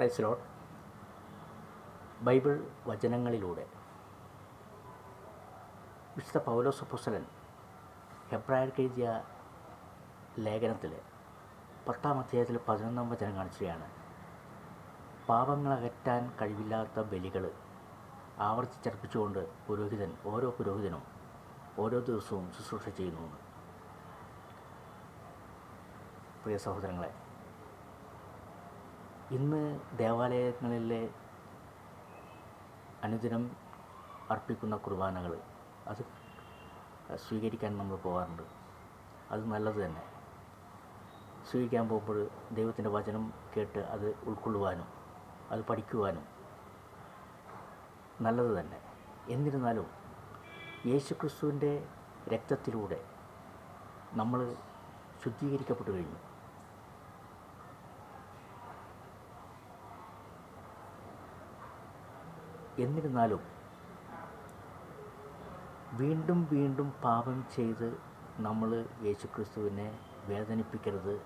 Price load Bible വചനങ്ങളിലൂടെ. വിശുദ്ധ പൗലോസ് ഹെബ്രായർ ഹെബ്രായർക്ക് എഴുതിയ ലേഖനത്തിൽ പത്താം അധ്യായത്തിൽ പതിനൊന്നാം വചനം കാണിക്കുകയാണ് പാപങ്ങൾ അകറ്റാൻ കഴിവില്ലാത്ത ബലികൾ ആവർത്തിച്ചർപ്പിച്ചുകൊണ്ട് പുരോഹിതൻ ഓരോ പുരോഹിതനും ഓരോ ദിവസവും ശുശ്രൂഷ ചെയ്യുന്നു പ്രിയ സഹോദരങ്ങളെ ഇന്ന് ദേവാലയങ്ങളിലെ അനുദിനം അർപ്പിക്കുന്ന കുർബാനകൾ അത് സ്വീകരിക്കാൻ നമ്മൾ പോകാറുണ്ട് അത് നല്ലത് തന്നെ. സ്വീകരിക്കാൻ പോകുമ്പോൾ ദൈവത്തിന്റെ വചനം കേട്ട് അത് ഉൾക്കൊള്ളുവാനും അത് പഠിക്കുവാനും നല്ലത് തന്നെ. എന്നിരുന്നാലും യേശുക്രിസ്തുവിന്റെ രക്തത്തിലൂടെ നമ്മൾ ശുദ്ധീകരിക്കപ്പെട്ടു കഴിഞ്ഞു. എന്നിരുന്നാലും വീണ്ടും വീണ്ടും പാപം ചെയ്ത് നമ്മൾ യേശുക്രിസ്തുവിനെ വേദനിപ്പിക്കരുത്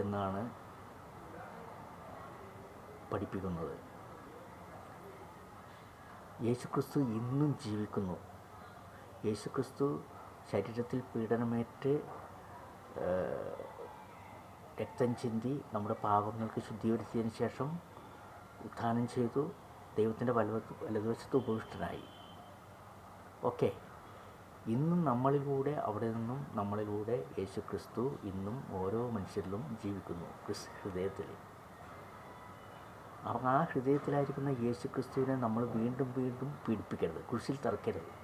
എന്നാണ് പഠിപ്പിക്കുന്നത്. യേശുക്രിസ്തു ഇന്നും ജീവിക്കുന്നു. യേശുക്രിസ്തു ശരീരത്തിൽ പീഡനമേറ്റ് രക്തം ചിന്തി നമ്മുടെ പാപങ്ങൾക്ക് ശുദ്ധീകരിച്ചതിന് ശേഷം ഉത്ഥാനം ചെയ്തു ദൈവത്തിന്റെ വലവത്ത് വലതുവശത്ത് ഉപവിഷ്ടനായി. ഓക്കെ. ഇന്നും നമ്മളിലൂടെ അവിടെ നിന്നും നമ്മളിലൂടെ യേശു ക്രിസ്തു ഇന്നും ഓരോ മനുഷ്യരിലും ജീവിക്കുന്നു ക്രിസ് ഹൃദയത്തിൽ. അപ്പം ആ ഹൃദയത്തിലായിരിക്കുന്ന യേശു ക്രിസ്തുവിനെ നമ്മൾ വീണ്ടും വീണ്ടും പീഡിപ്പിക്കരുത് കുരിശിൽ തറക്കരുത്.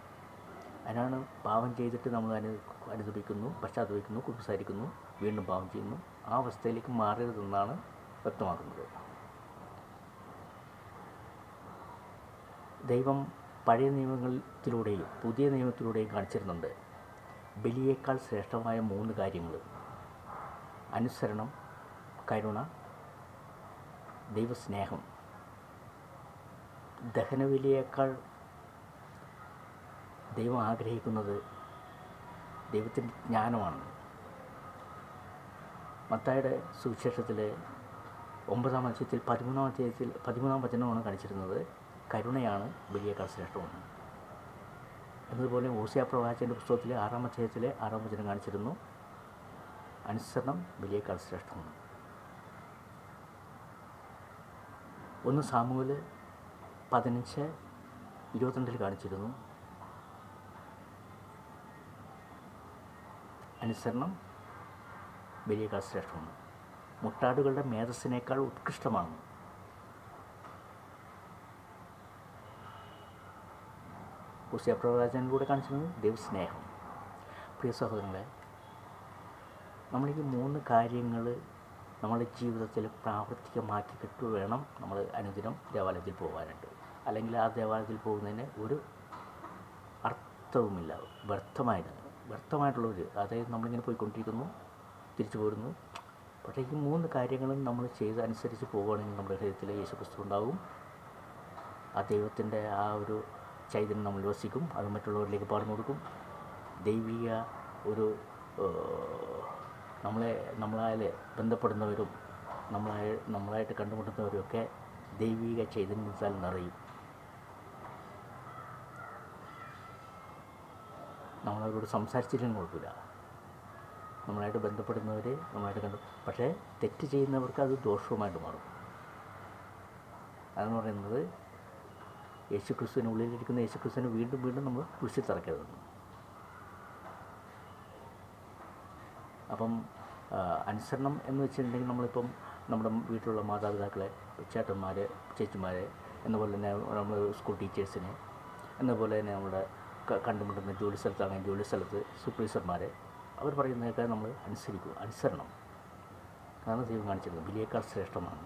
അതിനാണ് പാവം ചെയ്തിട്ട് നമ്മൾ അനു അനുദപിക്കുന്നു പശ്ചാത്തപിക്കുന്നു കുമ്പസാരിക്കുന്നു വീണ്ടും പാവം ചെയ്യുന്നു ആ അവസ്ഥയിലേക്ക് മാറരുതെന്നാണ് വ്യക്തമാക്കുന്നത്. ദൈവം പഴയ നിയമങ്ങളിലൂടെയും പുതിയ നിയമത്തിലൂടെയും കാണിച്ചിരുന്നുണ്ട്. ബലിയേക്കാൾ ശ്രേഷ്ഠമായ മൂന്ന് കാര്യങ്ങൾ. അനുസരണം കരുണ ദൈവസ്നേഹം. ദഹനബലിയേക്കാൾ ദൈവം ആഗ്രഹിക്കുന്നത് ദൈവത്തിന്റെ ജ്ഞാനമാണ്. മത്തായുടെ സുവിശേഷത്തിൽ ഒമ്പതാം അധ്യായത്തിൽ പതിമൂന്നാം അധ്യായത്തിൽ പതിമൂന്നാം വചനമാണ് കാണിച്ചിരുന്നത്. കരുണയാണ് ബലിയേക്കാൾ ശ്രേഷ്ഠമെന്ന് എന്നതുപോലെ ഓസിയ പ്രവാചന്റെ പുസ്തകത്തിലെ ആറാം അധ്യായത്തിലെ ആറാം വചനം കാണിച്ചിരുന്നു അനുസരണം ബലിയേക്കാൾ ശ്രേഷ്ഠമാണ് ഒന്ന് സാമൂഹിൽ പതിനഞ്ച് ഇരുപത്തിരണ്ടിൽ കാണിച്ചിരുന്നു അനുസരണം ബലിയേക്കാൾ ശ്രേഷ്ഠമാണ് മുട്ടാടുകളുടെ മേധസ്സിനേക്കാൾ ഉത്കൃഷ്ടമാണ് ഉസ്യപ്രവാചനിലൂടെ കാണിച്ചിരുന്നത് ദൈവസ്നേഹം പ്രിയ സഹോദരങ്ങളെ നമ്മൾ ഈ മൂന്ന് കാര്യങ്ങൾ നമ്മുടെ ജീവിതത്തിൽ പ്രാവർത്തികമാക്കി കിട്ടു വേണം. നമ്മൾ അനുദിനം ദേവാലയത്തിൽ പോകാനായിട്ട് അല്ലെങ്കിൽ ആ ദേവാലയത്തിൽ പോകുന്നതിന് ഒരു അർത്ഥവുമില്ല. വ്യർത്ഥമായത് വ്യർത്ഥമായിട്ടുള്ളൊരു അതായത് നമ്മളിങ്ങനെ പോയിക്കൊണ്ടിരിക്കുന്നു തിരിച്ചു പോരുന്നു. പക്ഷേ ഈ മൂന്ന് കാര്യങ്ങളും നമ്മൾ ചെയ്ത് അനുസരിച്ച് പോവുകയാണെങ്കിൽ നമ്മുടെ ഹൃദയത്തിൽ യേശുക്രിസ്തു ഉണ്ടാവും. ആ ദൈവത്തിന്റെ ആ ഒരു ചൈതന്യം നമ്മൾ വസിക്കും അത് മറ്റുള്ളവരിലേക്ക് പറഞ്ഞു കൊടുക്കും. ദൈവിക ഒരു നമ്മളെ നമ്മളാൽ ബന്ധപ്പെടുന്നവരും നമ്മളായി നമ്മളായിട്ട് കണ്ടുമുട്ടുന്നവരുമൊക്കെ ദൈവിക ചൈതന്യത്താൽ നിറയും. നമ്മളവരോട് സംസാരിച്ചില്ലെങ്കിൽ കുഴപ്പമില്ല നമ്മളായിട്ട് ബന്ധപ്പെടുന്നവർ നമ്മളായിട്ട് കണ്ടു പക്ഷേ തെറ്റ് ചെയ്യുന്നവർക്ക് അത് ദോഷവുമായിട്ട് മാറും. അതെന്ന് പറയുന്നത് യേശുക്രിസ്തുവിന് ഉള്ളിലിരിക്കുന്ന യേശു ക്രിസ്തുവിനെ വീണ്ടും വീണ്ടും നമ്മൾ കുരിശിൽ തറക്കരുത്. അപ്പം അനുസരണം എന്ന് വെച്ചിട്ടുണ്ടെങ്കിൽ നമ്മളിപ്പം നമ്മുടെ വീട്ടിലുള്ള മാതാപിതാക്കളെ ചേട്ടന്മാർ ചേച്ചിമാരെ എന്നപോലെ തന്നെ നമ്മൾ സ്കൂൾ ടീച്ചേഴ്സിനെ എന്നപോലെ തന്നെ നമ്മുടെ കണ്ടുമുട്ടുന്ന ജോലി സ്ഥലത്താണെങ്കിൽ ജോലി സ്ഥലത്ത് സൂപ്പർവൈസർമാരെ അവർ പറയുന്നതൊക്കെ നമ്മൾ അനുസരിക്കും. അനുസരണം. അതാണ് ദൈവം കാണിച്ചിരുന്നത് ബലിയേക്കാൾ ശ്രേഷ്ഠമാണ്.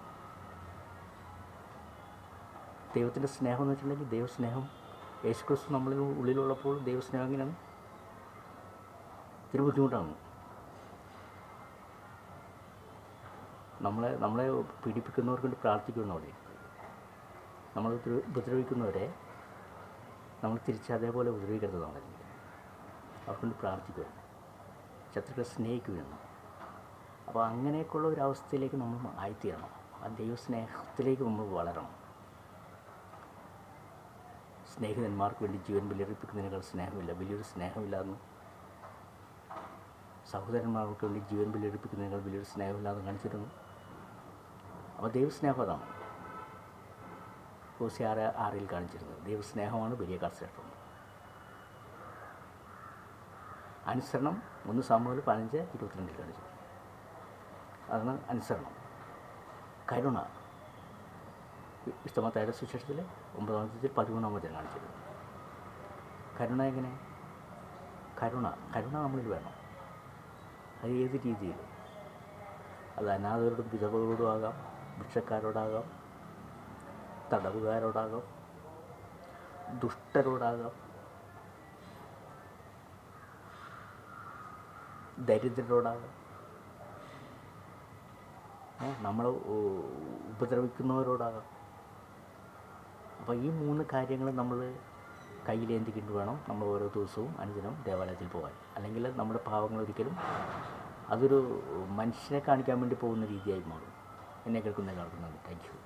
ദൈവത്തിന്റെ സ്നേഹം എന്ന് വെച്ചിട്ടുണ്ടെങ്കിൽ ദൈവസ്നേഹം. യേശുക്രിസ്തു നമ്മളിൽ ഉള്ളിലുള്ളപ്പോൾ ദൈവസ്നേഹം എങ്ങനെയാണ് ഇത്തിരി ബുദ്ധിമുട്ടാണ്. നമ്മളെ നമ്മളെ പീഡിപ്പിക്കുന്നവർക്ക് വേണ്ടി അവിടെ. നമ്മൾ ഉപദ്രവിക്കുന്നവരെ നമ്മൾ തിരിച്ച് അതേപോലെ ഉപദ്രവിക്കരുത് നമ്മളെ അവർക്ക് വേണ്ടി പ്രാർത്ഥിക്കുക ശത്രുക്കളെ സ്നേഹിക്കുകയാണ്. അപ്പോൾ അങ്ങനെയൊക്കെയുള്ള ഒരു അവസ്ഥയിലേക്ക് നമ്മൾ ആയിത്തീരണം. ആ ദൈവസ്നേഹത്തിലേക്ക് നമ്മൾ വളരണം. സ്നേഹിതന്മാർക്ക് വേണ്ടി ജീവൻ ബലിയർപ്പിക്കുന്നതിനേക്കാൾ സ്നേഹമില്ല. വലിയൊരു സ്നേഹമില്ല സഹോദരന്മാർക്ക് വേണ്ടി ജീവൻ ബലിയർപ്പിക്കുന്നതിനേക്കാൾ വലിയൊരു സ്നേഹമില്ലാതെ കാണിച്ചിരുന്നു. അപ്പോൾ ദൈവസ്നേഹം അതാണ്. ഹോസി ആറ് ആറിൽ കാണിച്ചിരുന്നത്. ദൈവസ്നേഹമാണ് വലിയ ശ്രേഷ്ഠം അനുസരണം ഒന്ന് സാമൂഹ്യ പതിനഞ്ച് ഇരുപത്തിരണ്ടിൽ കാണിച്ചു അതാണ് അനുസരണം. കരുണ. വിശുദ്ധമത്തായുടെ സുശേഷത്തിൽ ഒമ്പതാമത്തെ പതിമൂന്നാം വചനം കാണിച്ചിരുന്നു. കരുണ എങ്ങനെ? കരുണ കരുണ നമ്മളിൽ വേണം. അത് ഏത് രീതിയിലും. അത് അനാഥരോടും വിധവകളോടും ആകാം ഭിക്ഷക്കാരോടാകാം തടവുകാരോടാകാം ദുഷ്ടരോടാകാം ദരിദ്രരോടാകാം. നമ്മൾ ഉപദ്രവിക്കുന്നവരോടാകാം. അപ്പോൾ ഈ മൂന്ന് കാര്യങ്ങൾ നമ്മൾ കയ്യിലേന്തിക്കൊണ്ട് വേണം? നമ്മൾ ഓരോ ദിവസവും അനുദിനം ദേവാലയത്തിൽ പോകാൻ. അല്ലെങ്കിൽ നമ്മുടെ പാവങ്ങൾ ഒരിക്കലും അതൊരു മനുഷ്യനെ കാണിക്കാൻ വേണ്ടി പോകുന്ന രീതിയായി മാറും. എന്നെ കേൾക്കുന്ന നന്ദി. Thank you